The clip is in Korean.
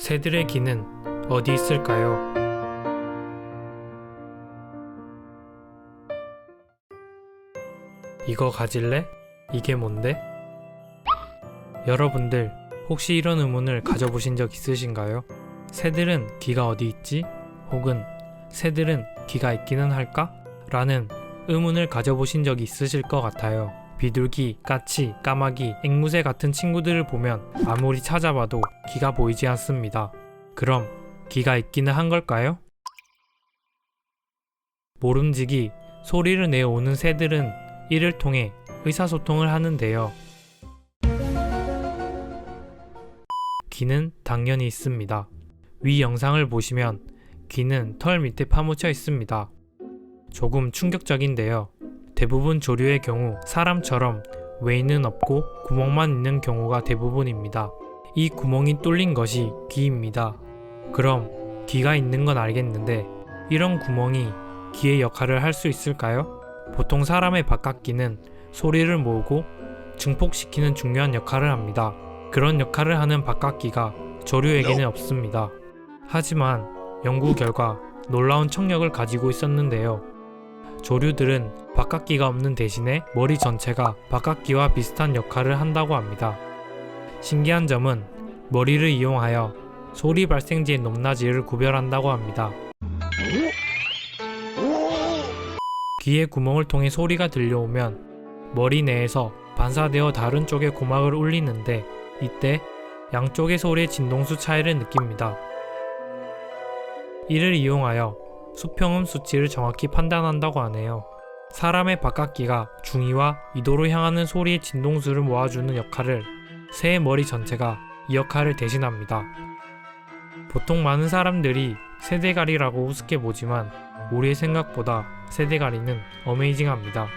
새들의 귀는 어디 있을까요? 이거 가질래? 이게 뭔데? 여러분들 혹시 이런 의문을 가져보신 적 있으신가요? 새들은 귀가 어디 있지? 혹은 새들은 귀가 있기는 할까? 라는 의문을 가져보신 적이 있으실 것 같아요. 비둘기, 까치, 까마귀, 앵무새 같은 친구들을 보면 아무리 찾아봐도 귀가 보이지 않습니다. 그럼 귀가 있기는 한 걸까요? 모름지기, 소리를 내어오는 새들은 이를 통해 의사소통을 하는데요. 귀는 당연히 있습니다. 위 영상을 보시면 귀는 털 밑에 파묻혀 있습니다. 조금 충격적인데요. 대부분 조류의 경우 사람처럼 외인은 없고 구멍만 있는 경우가 대부분입니다. 이 구멍이 뚫린 것이 귀입니다. 그럼 귀가 있는 건 알겠는데 이런 구멍이 귀의 역할을 할 수 있을까요? 보통 사람의 바깥귀는 소리를 모으고 증폭시키는 중요한 역할을 합니다. 그런 역할을 하는 바깥귀가 조류에게는 없습니다. 하지만 연구 결과 놀라운 청력을 가지고 있었는데요. 조류들은 바깥귀가 없는 대신에 머리 전체가 바깥귀와 비슷한 역할을 한다고 합니다. 신기한 점은 머리를 이용하여 소리 발생지의 높낮이를 구별한다고 합니다. 귀의 구멍을 통해 소리가 들려오면 머리 내에서 반사되어 다른 쪽의 고막을 울리는데 이때 양쪽의 소리의 진동수 차이를 느낍니다. 이를 이용하여 수평음 수치를 정확히 판단한다고 하네요. 사람의 바깥귀가 중위와 이도로 향하는 소리의 진동수를 모아주는 역할을 새의 머리 전체가 이 역할을 대신합니다. 보통 많은 사람들이 새대가리라고 우습게 보지만 우리의 생각보다 새대가리는 어메이징합니다.